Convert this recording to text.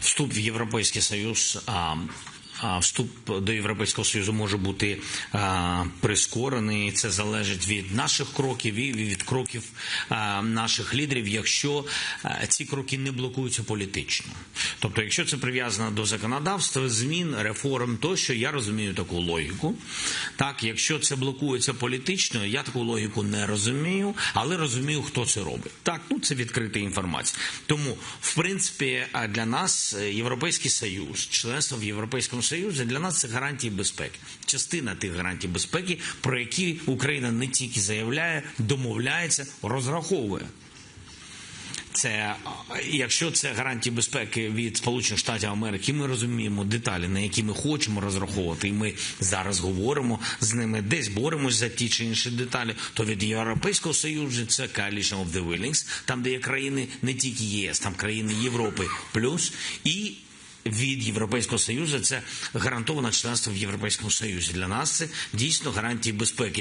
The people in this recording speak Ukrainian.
Вступ в Європейський Союз. А, а вступ до Європейського Союзу може бути а, прискорений. Це залежить від наших кроків і від кроків а, наших лідерів, якщо а, ці кроки не блокуються політично. Тобто, якщо це прив'язано до законодавства, змін, реформ, тощо я розумію таку логіку. Так, якщо це блокується політично, я таку логіку не розумію, але розумію, хто це робить. Так, ну це відкрита інформація. Тому, в принципі, для нас е, Європейський Союз, членство в Європейському Союзі для нас це гарантії безпеки. Частина тих гарантій безпеки, про які Україна не тільки заявляє, домовляється, розраховує. Це якщо це гарантії безпеки від Сполучених Штатів Америки, ми розуміємо деталі, на які ми хочемо розраховувати, і ми зараз говоримо з ними, десь боремось за ті чи інші деталі. То від Європейського союзу це Coalition of the Willings, там де є країни не тільки ЄС, там країни Європи плюс і. Від Європейського союзу це гарантоване членство в Європейському Союзі. Для нас це дійсно гарантії безпеки.